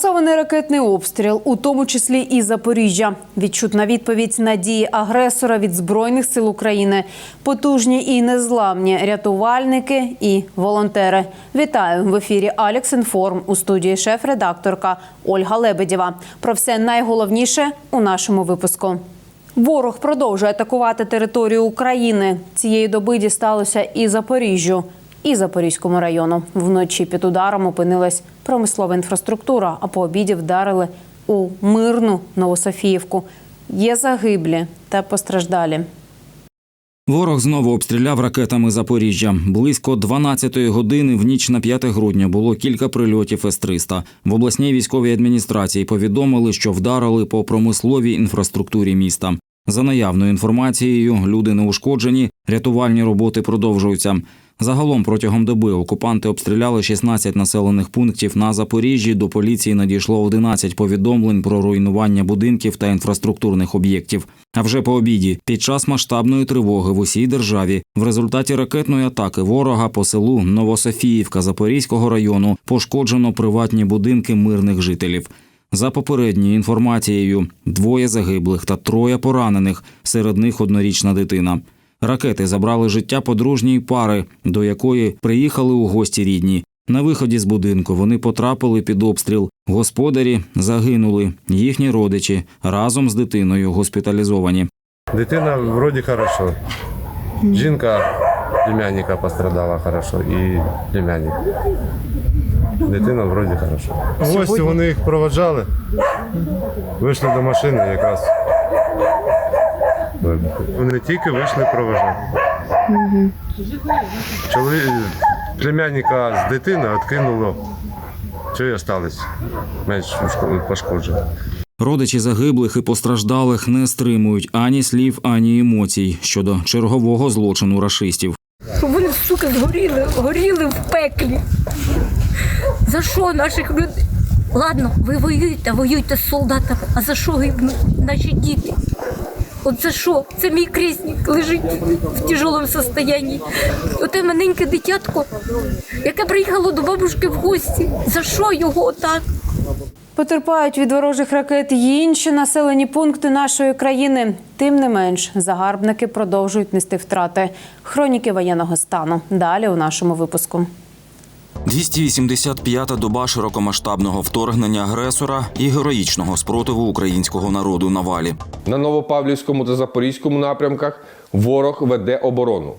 Масований ракетний обстріл, у тому числі і Запоріжжя. Відчутна відповідь на дії агресора від збройних сил України. Потужні і незламні рятувальники і волонтери. Вітаю в ефірі Алекс Інформ у студії шеф-редакторка Ольга Лебедєва. Про все найголовніше у нашому випуску. Ворог продовжує атакувати територію України. Цієї доби дісталося і Запоріжжю, і Запорізькому району. Вночі під ударом опинилась промислова інфраструктура, а по обіді вдарили у мирну Новософіївку. Є загиблі та постраждалі. Ворог знову обстріляв ракетами Запоріжжя. Близько 12-ї години в ніч на 5 грудня було кілька прильотів С-300. В обласній військовій адміністрації повідомили, що вдарили по промисловій інфраструктурі міста. За наявною інформацією, люди не ушкоджені, рятувальні роботи продовжуються. Загалом протягом доби окупанти обстріляли 16 населених пунктів на Запоріжжі. До поліції надійшло 11 повідомлень про руйнування будинків та інфраструктурних об'єктів. А вже по обіді, під час масштабної тривоги в усій державі, в результаті ракетної атаки ворога по селу Новософіївка Запорізького району пошкоджено приватні будинки мирних жителів. За попередньою інформацією, двоє загиблих та троє поранених, серед них однорічна дитина. Ракети забрали життя подружньої пари, до якої приїхали у гості рідні. На виході з будинку вони потрапили під обстріл. Господарі загинули, їхні родичі разом з дитиною госпіталізовані. Дитина вроді хорошо. Жінка племянника пострадала хорошо і племянник. Дитина вроді хорошо. Гості вони їх проводжали. Вийшли до машини якраз. Вони тільки вийшли проводжати. Чоловік, племянника з дитини відкинуло. Що й осталось менш пошкоджено. Родичі загиблих і постраждалих не стримують ані слів, ані емоцій щодо чергового злочину рашистів. Щоб згоріли, горіли в пеклі. За що наших людей? Ладно, ви воюєте, воюєте з солдатами, а за що гибнуть наші діти? От за що? Це мій крісник лежить в тяжелому стані. Оте маленьке дитятко, яке приїхало до бабушки в гості. За що його так? Потерпають від ворожих ракет й інші населені пункти нашої країни. Тим не менш, загарбники продовжують нести втрати. Хроніки воєнного стану. Далі у нашому випуску. 285-та доба широкомасштабного вторгнення агресора і героїчного спротиву українського народу на валі. На Новопавлівському та Запорізькому напрямках ворог веде оборону.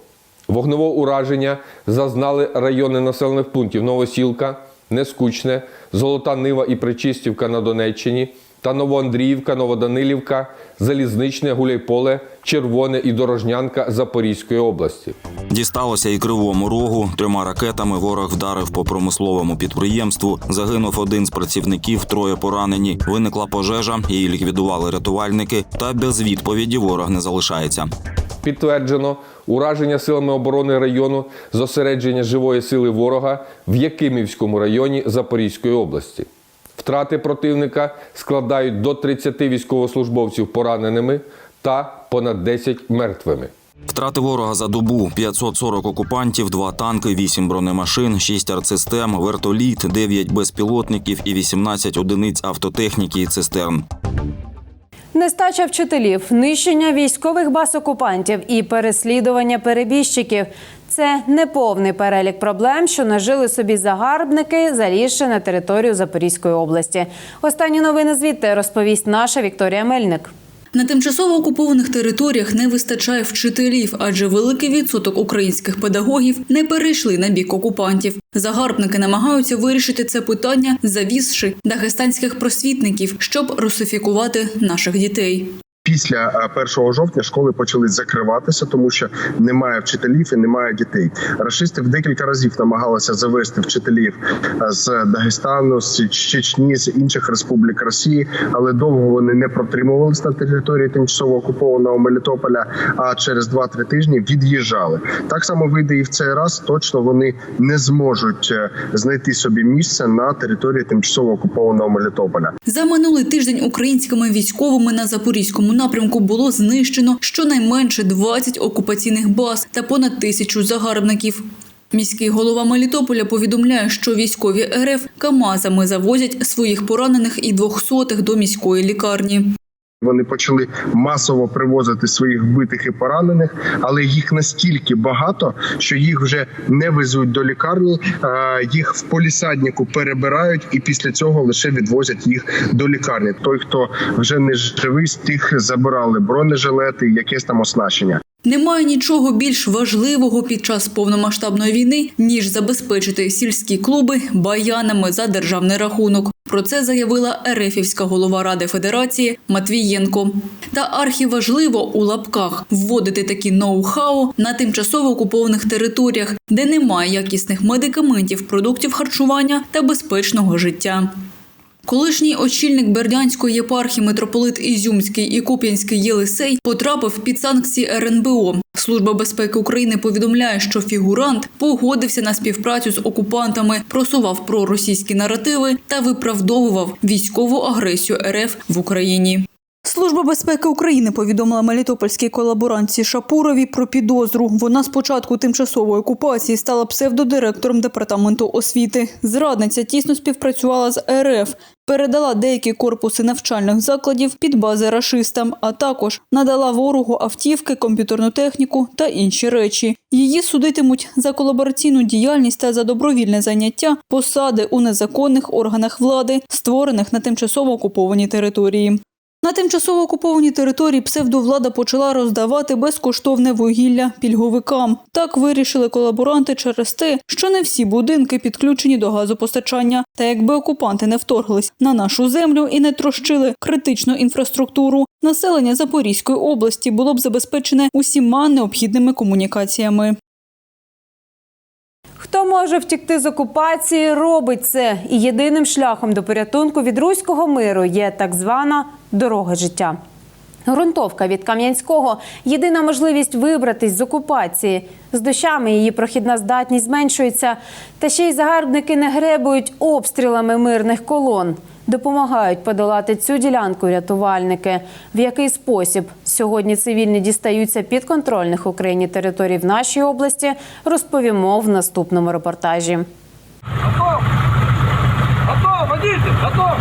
Вогневого ураження зазнали райони населених пунктів Новосілка, Нескучне, Золота Нива і Причистівка на Донеччині та Новоандріївка, Новоданилівка, Залізничне, Гуляйполе, Червоне і Дорожнянка Запорізької області. Дісталося і кривому рогу. Трьома ракетами ворог вдарив по промисловому підприємству. Загинув один з працівників, троє поранені. Виникла пожежа, її ліквідували рятувальники. Та без відповіді ворог не залишається. Підтверджено ураження силами оборони району зосередження живої сили ворога в Якимівському районі Запорізької області. Втрати противника складають до 30 військовослужбовців пораненими та понад 10 мертвими. Втрати ворога за добу 540 окупантів, 2 танки, 8 бронемашин, 6 артсистем, вертоліт, 9 безпілотників і 18 одиниць автотехніки і цистерн. Нестача вчителів, нищення військових баз окупантів і переслідування перебіжчиків це неповний перелік проблем, що нажили собі загарбники, залізши на територію Запорізької області. Останні новини звідти розповість наша Вікторія Мельник. На тимчасово окупованих територіях не вистачає вчителів, адже великий відсоток українських педагогів не перейшли на бік окупантів. Загарбники намагаються вирішити це питання, завізши дагестанських просвітників, щоб русифікувати наших дітей. Після е, 1 жовтня школи почали закриватися, тому що немає вчителів і немає дітей. Рашисти в декілька разів намагалися завести вчителів е, з Дагестану, з Чечні, з інших республік Росії, але довго вони не протримувалися на території тимчасово окупованого Мелітополя. А через 2-3 тижні від'їжджали. Так само вийде і в цей раз. Точно вони не зможуть е, знайти собі місце на території тимчасово окупованого Мелітополя. За минулий тиждень українськими військовими на запорізькому напрямку було знищено щонайменше 20 окупаційних баз та понад тисячу загарбників. Міський голова Мелітополя повідомляє, що військові РФ КАМАЗами завозять своїх поранених і двохсотих до міської лікарні. Вони почали масово привозити своїх вбитих і поранених, але їх настільки багато, що їх вже не везуть до лікарні. Їх в полісаднику перебирають, і після цього лише відвозять їх до лікарні. Той, хто вже не живий, з тих забирали бронежилети, якесь там оснащення. Немає нічого більш важливого під час повномасштабної війни, ніж забезпечити сільські клуби баянами за державний рахунок. Про це заявила Ерефівська голова Ради Федерації Матвієнко. Та архіважливо у лапках вводити такі ноу-хау на тимчасово окупованих територіях, де немає якісних медикаментів, продуктів харчування та безпечного життя. Колишній очільник Бердянської єпархії митрополит Ізюмський і Куп'янський Єлисей потрапив під санкції РНБО. Служба безпеки України повідомляє, що фігурант погодився на співпрацю з окупантами, просував проросійські наративи та виправдовував військову агресію РФ в Україні. Служба безпеки України повідомила мелітопольській колаборантці Шапурові про підозру. Вона з початку тимчасової окупації стала псевдодиректором департаменту освіти. Зрадниця тісно співпрацювала з РФ, передала деякі корпуси навчальних закладів під бази рашистам, а також надала ворогу автівки, комп'ютерну техніку та інші речі. Її судитимуть за колабораційну діяльність та за добровільне заняття посади у незаконних органах влади, створених на тимчасово окупованій території. На тимчасово окупованій території псевдовлада почала роздавати безкоштовне вугілля пільговикам. Так вирішили колаборанти через те, що не всі будинки підключені до газопостачання. Та якби окупанти не вторглись на нашу землю і не трощили критичну інфраструктуру, населення Запорізької області було б забезпечене усіма необхідними комунікаціями. Хто може втікти з окупації, робить це. І єдиним шляхом до порятунку від руського миру є так звана дорога життя. Грунтовка від Кам'янського єдина можливість вибратись з окупації. З дощами її прохідна здатність зменшується, та ще й загарбники не гребують обстрілами мирних колон. Допомагають подолати цю ділянку рятувальники. В який спосіб сьогодні цивільні дістаються підконтрольних Україні територій в нашій області, розповімо в наступному репортажі. Готов! Готов, водитель, готов!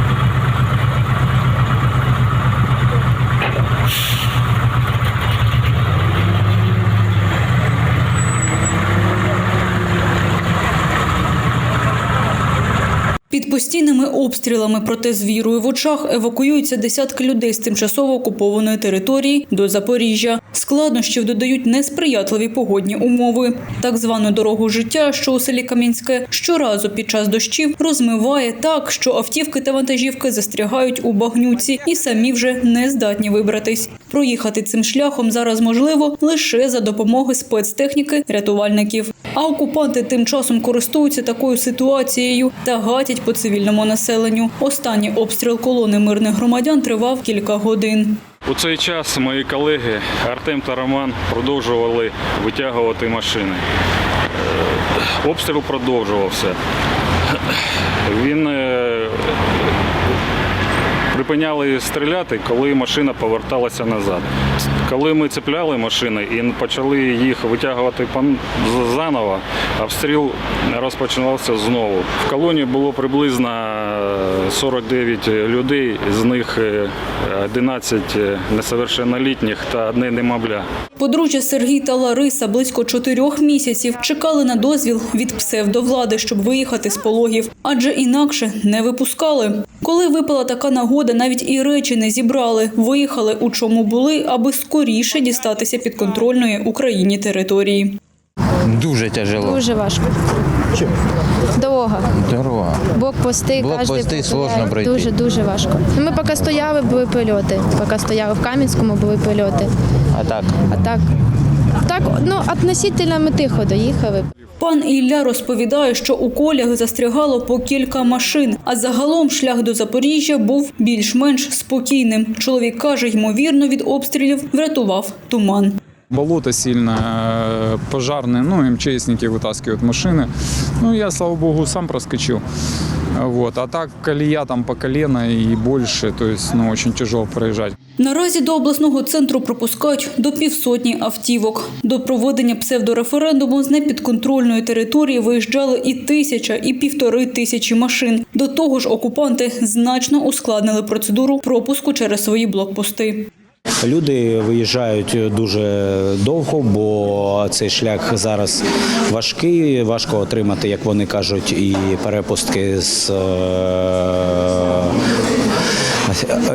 Під постійними обстрілами, проте з вірою в очах, евакуюються десятки людей з тимчасово окупованої території до Запоріжжя. Складнощів додають несприятливі погодні умови. Так звану дорогу життя, що у селі Кам'янське, щоразу під час дощів розмиває так, що автівки та вантажівки застрягають у багнюці і самі вже не здатні вибратись. Проїхати цим шляхом зараз можливо лише за допомогою спецтехніки рятувальників. А окупанти тим часом користуються такою ситуацією та гатять по цивільному населенню. Останній обстріл колони мирних громадян тривав кілька годин. У цей час мої колеги Артем та Роман продовжували витягувати машини. Е, Обстріл продовжувався. Він е, припиняли стріляти, коли машина поверталася назад. Коли ми цепляли машини і почали їх витягувати заново, обстріл розпочинався знову. В колонії було приблизно 49 людей, з них е, 11 несовершеннолітніх та одне немовля. Подружжя Сергій та Лариса близько чотирьох місяців чекали на дозвіл від псевдовлади, щоб виїхати з пологів, адже інакше не випускали. Коли випала така нагода, навіть і речі не зібрали, виїхали у чому були, аби скоріше дістатися підконтрольної Україні території. Дуже тяжело. Дуже важко. Дорога, Дорога. блокпости, Блокпости сложно пройти. Дуже дуже важко. Ну, Ми поки стояли, були прильоти. Поки стояли в Кам'янському, були прильоти. А так. А так, так, ну относительно ми тихо доїхали. Пан Ілля розповідає, що у колях застрягало по кілька машин, а загалом шлях до Запоріжжя був більш-менш спокійним. Чоловік каже, ймовірно, від обстрілів врятував туман. Болото сильно, э, пожарные, ну, МЧСники вытаскивают машины. Ну, я, слава богу, сам проскочил. Вот. А так колея там по колено и больше, то есть ну, очень тяжело проезжать. Наразі до обласного центру пропускають до півсотні автівок. До проведення псевдореферендуму з непідконтрольної території виїжджали і тисяча, і півтори тисячі машин. До того ж, окупанти значно ускладнили процедуру пропуску через свої блокпости. Люди виїжджають дуже довго, бо цей шлях зараз важкий. Важко отримати, як вони кажуть, і перепустки з е,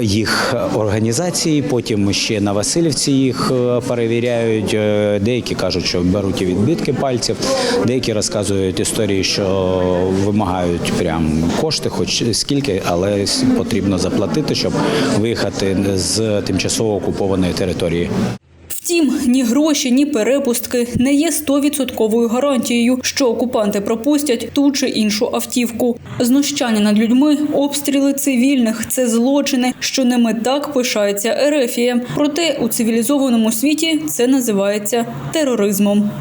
їх організації. Потім ще на Васильівці їх е, перевіряють. Е, Деякі кажуть, що беруть і відбитки пальців, деякі розказують історії, що вимагають прям кошти, хоч скільки, але потрібно заплатити, щоб виїхати з тимчасово окупованої території. Втім, ні гроші, ні перепустки не є стовідсотковою гарантією, що окупанти пропустять ту чи іншу автівку. Знущання над людьми, обстріли цивільних це злочини, що ними так пишається Ерефія. Проте у цивілізованому світі це називається тероризмом.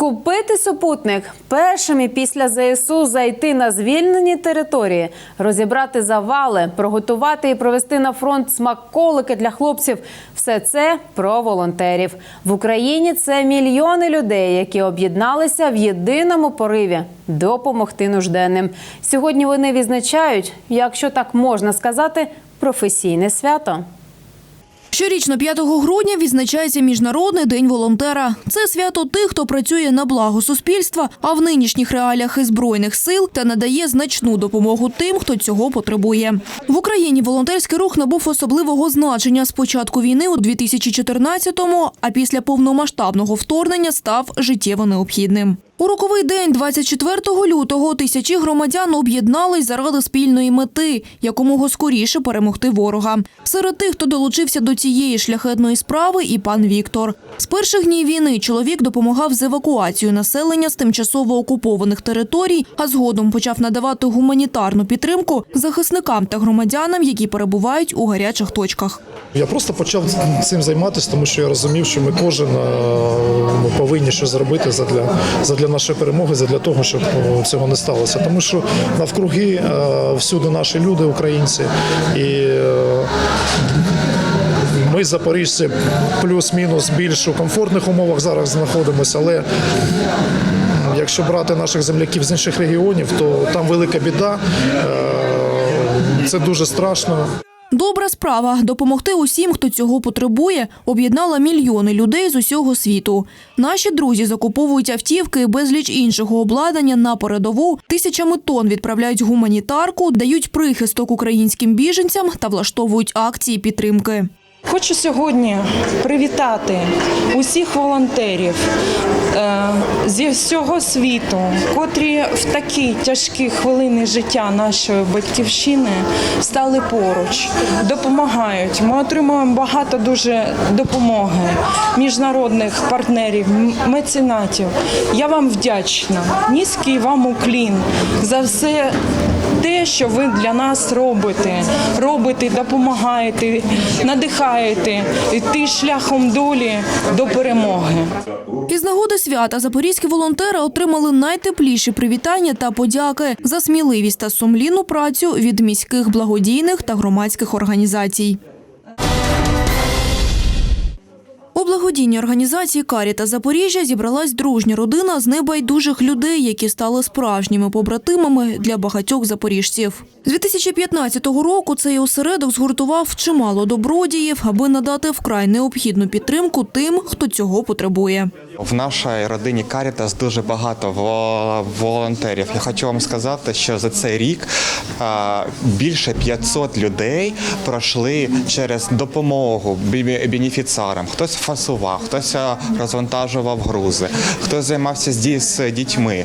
Купити супутник першими після ЗСУ зайти на звільнені території, розібрати завали, приготувати і провести на фронт смаколики для хлопців. Все це про волонтерів в Україні. Це мільйони людей, які об'єдналися в єдиному пориві допомогти нужденним. Сьогодні вони відзначають, якщо так можна сказати, професійне свято. Щорічно 5 грудня відзначається Міжнародний день волонтера. Це свято тих, хто працює на благо суспільства, а в нинішніх реаліях і збройних сил та надає значну допомогу тим, хто цього потребує. В Україні волонтерський рух набув особливого значення з початку війни у 2014-му, а після повномасштабного вторгнення став життєво необхідним. У роковий день, 24 лютого, тисячі громадян об'єднались заради спільної мети якомога скоріше перемогти ворога. Серед тих, хто долучився до цієї шляхетної справи, і пан Віктор. З перших днів війни чоловік допомагав з евакуацією населення з тимчасово окупованих територій, а згодом почав надавати гуманітарну підтримку захисникам та громадянам, які перебувають у гарячих точках. Я просто почав цим займатися, тому що я розумів, що ми кожен е, повинні щось зробити задля, задля нашої перемоги, задля того, щоб е, цього не сталося. Тому що навкруги е, всюди наші люди, українці, і ми, запоріжці, плюс-мінус більш у комфортних умовах зараз знаходимося, але якщо брати наших земляків з інших регіонів, то там велика біда. Е, Це дуже страшно. Добра справа допомогти усім, хто цього потребує, об'єднала мільйони людей з усього світу. Наші друзі закуповують автівки і безліч іншого обладнання на передову. Тисячами тонн відправляють гуманітарку, дають прихисток українським біженцям та влаштовують акції підтримки. Хочу сьогодні привітати усіх волонтерів е, зі всього світу, котрі в такі тяжкі хвилини життя нашої батьківщини стали поруч, допомагають. Ми отримуємо багато дуже допомоги міжнародних партнерів, меценатів. Я вам вдячна. Низький вам уклін за все те, що ви для нас робите. Робите, допомагаєте, надихаєте йти шляхом долі до перемоги. Із нагоди свята запорізькі волонтери отримали найтепліші привітання та подяки за сміливість та сумлінну працю від міських благодійних та громадських організацій. Благодійній організації Каріта Запоріжжя зібралась дружня родина з небайдужих людей, які стали справжніми побратимами для багатьох запоріжців. З 2015 року цей осередок згуртував чимало добродіїв, аби надати вкрай необхідну підтримку тим, хто цього потребує. В нашій родині Карітас дуже багато волонтерів. Я хочу вам сказати, що за цей рік більше 500 людей пройшли через допомогу бенефіціарам. Хтось фасував, хтось розвантажував грузи, хтось займався з дітьми.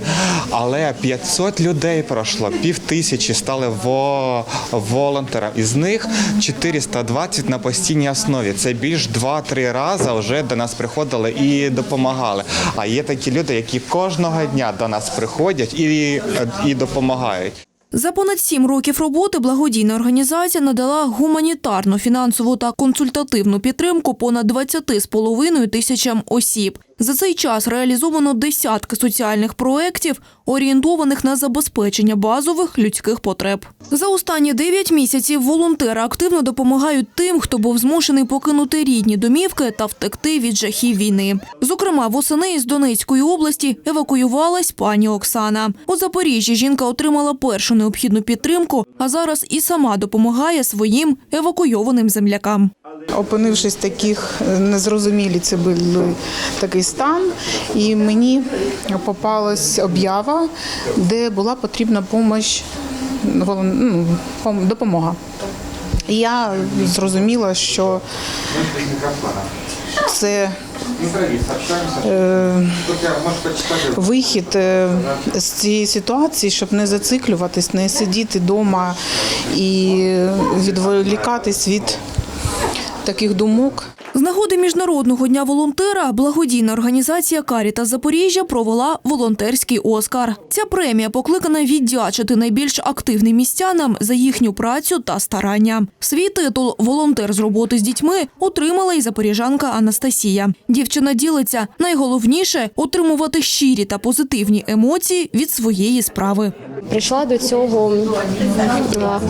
Але 500 людей пройшло, пів тисячі стали во- волонтерами. Із них 420 на постійній основі. Це більш 2-3 рази вже до нас приходили і допомагали. А є такі люди, які кожного дня до нас приходять і, і допомагають. За понад сім років роботи благодійна організація надала гуманітарну, фінансову та консультативну підтримку понад 20,5 тисячам осіб. За цей час реалізовано десятки соціальних проєктів, орієнтованих на забезпечення базових людських потреб. За останні 9 місяців волонтери активно допомагають тим, хто був змушений покинути рідні домівки та втекти від жахів війни. Зокрема, восени із Донецької області евакуювалась пані Оксана. У Запоріжжі жінка отримала першу необхідну підтримку, а зараз і сама допомагає своїм евакуйованим землякам. Опинившись в таких е, незрозумілі, це був такий стан, і мені попалась об'ява, де була потрібна помощь, ну, допомога. І я зрозуміла, що це е, вихід е, з цієї ситуації, щоб не зациклюватись, не сидіти вдома і відволікатись від таких думок. З нагоди міжнародного дня волонтера благодійна організація Каріта Запоріжжя провела волонтерський Оскар. Ця премія покликана віддячити найбільш активним містянам за їхню працю та старання. Свій титул Волонтер з роботи з дітьми отримала і запоріжанка Анастасія. Дівчина ділиться найголовніше отримувати щирі та позитивні емоції від своєї справи. Прийшла до цього,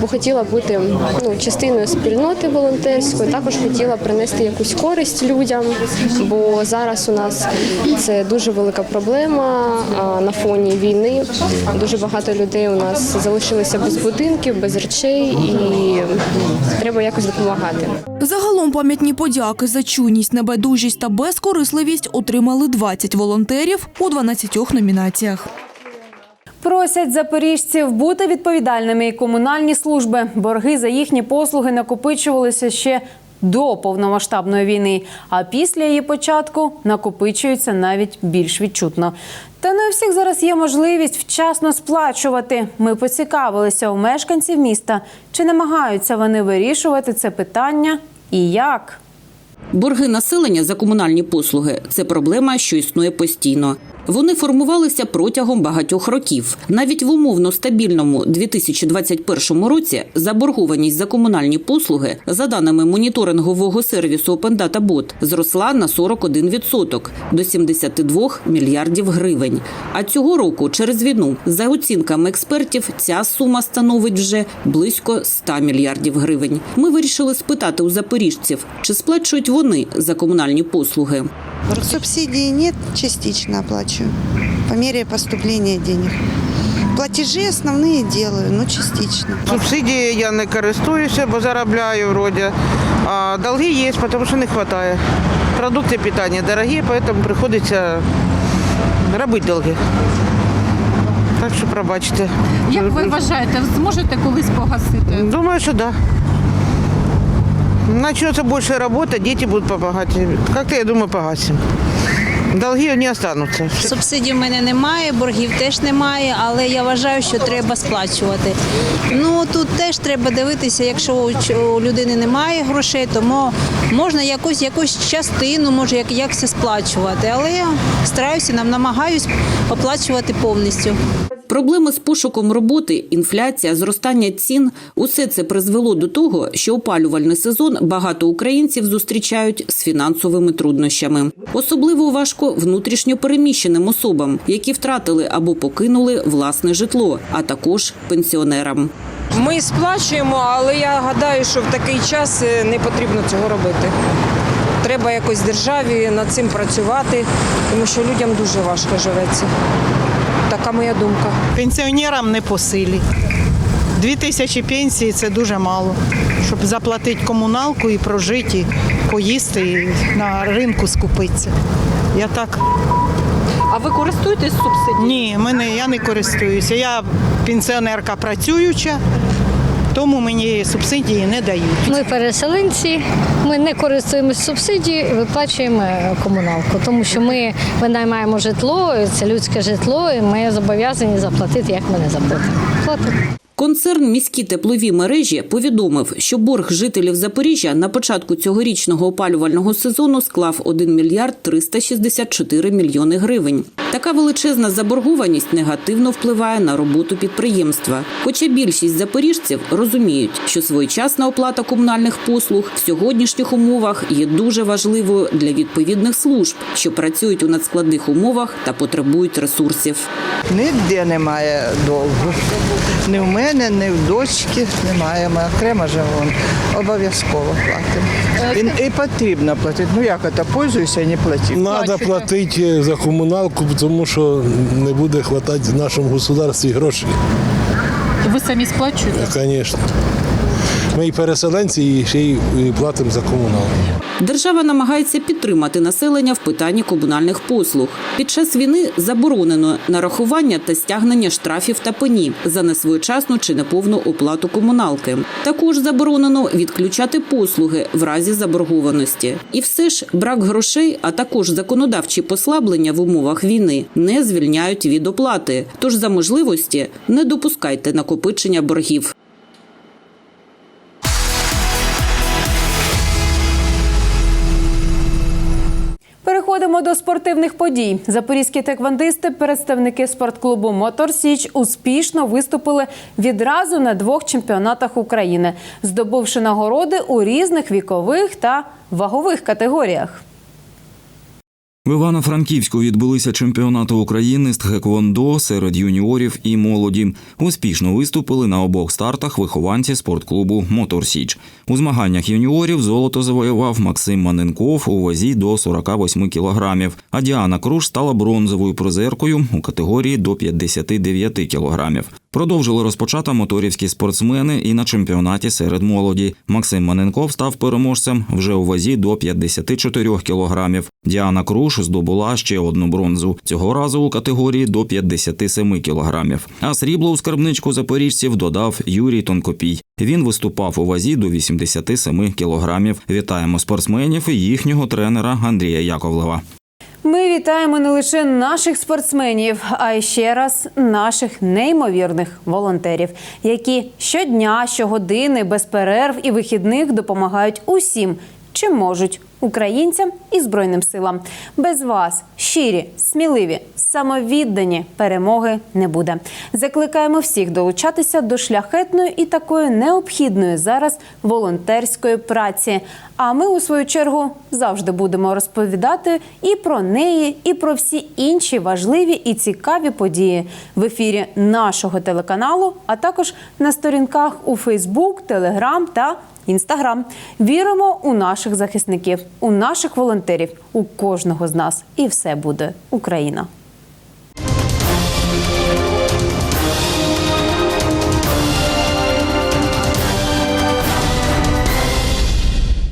бо хотіла бути ну, частиною спільноти волонтерської. Також хотіла принести якусь користь людям, бо зараз у нас це дуже велика проблема на фоні війни. Дуже багато людей у нас залишилися без будинків, без речей, і треба якось допомагати. Загалом пам'ятні подяки за чуйність, небайдужість та безкорисливість отримали 20 волонтерів у 12 номінаціях. Просять запоріжців бути відповідальними і комунальні служби. Борги за їхні послуги накопичувалися ще до повномасштабної війни, а після її початку накопичуються навіть більш відчутно. Та не у всіх зараз є можливість вчасно сплачувати. Ми поцікавилися у мешканців міста, чи намагаються вони вирішувати це питання і як. Борги населення за комунальні послуги це проблема, що існує постійно. Вони формувалися протягом багатьох років. Навіть в умовно стабільному 2021 році заборгованість за комунальні послуги, за даними моніторингового сервісу Open Data зросла на 41% до 72 мільярдів гривень. А цього року через війну, за оцінками експертів, ця сума становить вже близько 100 мільярдів гривень. Ми вирішили спитати у запоріжців, чи сплачують вони за комунальні послуги. Субсидии нет, частично оплачиваю по мере поступления денег. Платежи основные делаю, но частично. Субсидії я не користуюся, бо заробляю вроді. А долги є, тому що не вистачає. Продукти питання дорогі, тому приходиться робити долги. Так що пробачте. Як ви вважаєте, зможете колись погасити? Думаю, що так. Да. Начнется больше работы, дети будут помогать. Как-то, я думаю, погасим. Долги не останутся. Субсидій в мене немає, боргів теж немає, але я вважаю, що треба сплачувати. Ну тут теж треба дивитися, якщо у людини немає грошей, то мо- можна якусь якусь частину, може як, якось сплачувати. Але я стараюся нам намагаюсь оплачувати повністю. Проблеми з пошуком роботи, інфляція, зростання цін усе це призвело до того, що опалювальний сезон багато українців зустрічають з фінансовими труднощами. Особливо важко внутрішньо переміщеним особам, які втратили або покинули власне житло, а також пенсіонерам. Ми сплачуємо, але я гадаю, що в такий час е, не потрібно цього робити. Треба якось державі над цим працювати, тому що людям дуже важко живеться. Така моя думка. Пенсіонерам не по силі. Дві тисячі пенсії це дуже мало, щоб заплатити комуналку і прожити, і поїсти, і на ринку скупитися. Я так. А ви користуєтесь субсидією? Ні, мене я не користуюся. Я пенсіонерка працююча, тому мені субсидії не дають. Ми переселенці, ми не користуємося субсидією і виплачуємо комуналку, тому що ми винаймаємо житло, це людське житло, і ми зобов'язані заплатити, як ми не заплатимо. Платимо. Концерн міські теплові мережі повідомив, що борг жителів Запоріжжя на початку цьогорічного опалювального сезону склав 1 мільярд 364 мільйони гривень. Така величезна заборгованість негативно впливає на роботу підприємства. Хоча більшість запоріжців розуміють, що своєчасна оплата комунальних послуг в сьогоднішніх умовах є дуже важливою для відповідних служб, що працюють у надскладних умовах та потребують ресурсів. Ніде немає довго. Ні в мене, ні в дочки немає. Ми окремо живемо. Обов'язково платимо. І, і потрібно платити. Ну як це, пользуюся і не платив. Треба платити за комуналку, тому що не буде вистачати в нашому государстві грошей. Ви самі сплачуєте? Звісно. Ми і переселенці, і ще й платимо за комуналку. Держава намагається підтримати населення в питанні комунальних послуг. Під час війни заборонено нарахування та стягнення штрафів та пені за несвоєчасну чи неповну оплату комуналки. Також заборонено відключати послуги в разі заборгованості. І все ж брак грошей, а також законодавчі послаблення в умовах війни не звільняють від оплати. Тож за можливості не допускайте накопичення боргів. Спортивних подій. Запорізькі теквандисти, представники спортклубу Мотор Січ, успішно виступили відразу на двох чемпіонатах України, здобувши нагороди у різних вікових та вагових категоріях. В Івано-Франківську відбулися чемпіонати України з тхеквондо серед юніорів і молоді. Успішно виступили на обох стартах вихованці спортклубу Мотор Січ. У змаганнях юніорів золото завоював Максим Маненков у вазі до 48 кілограмів. А Діана Круш стала бронзовою призеркою у категорії до 59 кілограмів. Продовжили розпочати моторівські спортсмени і на чемпіонаті серед молоді. Максим Маненков став переможцем вже у вазі до 54 кілограмів. Діана Круш здобула ще одну бронзу. Цього разу у категорії до 57 кілограмів. А срібло у скарбничку запоріжців додав Юрій Тонкопій. Він виступав у вазі до 87 кілограмів. Вітаємо спортсменів і їхнього тренера Андрія Яковлева. Ми вітаємо не лише наших спортсменів, а й ще раз наших неймовірних волонтерів, які щодня, щогодини, без перерв і вихідних допомагають усім, чим можуть українцям і збройним силам. Без вас щирі, сміливі, самовіддані перемоги не буде. Закликаємо всіх долучатися до шляхетної і такої необхідної зараз волонтерської праці. А ми, у свою чергу, завжди будемо розповідати і про неї, і про всі інші важливі і цікаві події в ефірі нашого телеканалу, а також на сторінках у Фейсбук, Телеграм та Інстаграм. Віримо у наших захисників, у наших волонтерів, у кожного з нас, і все буде Україна.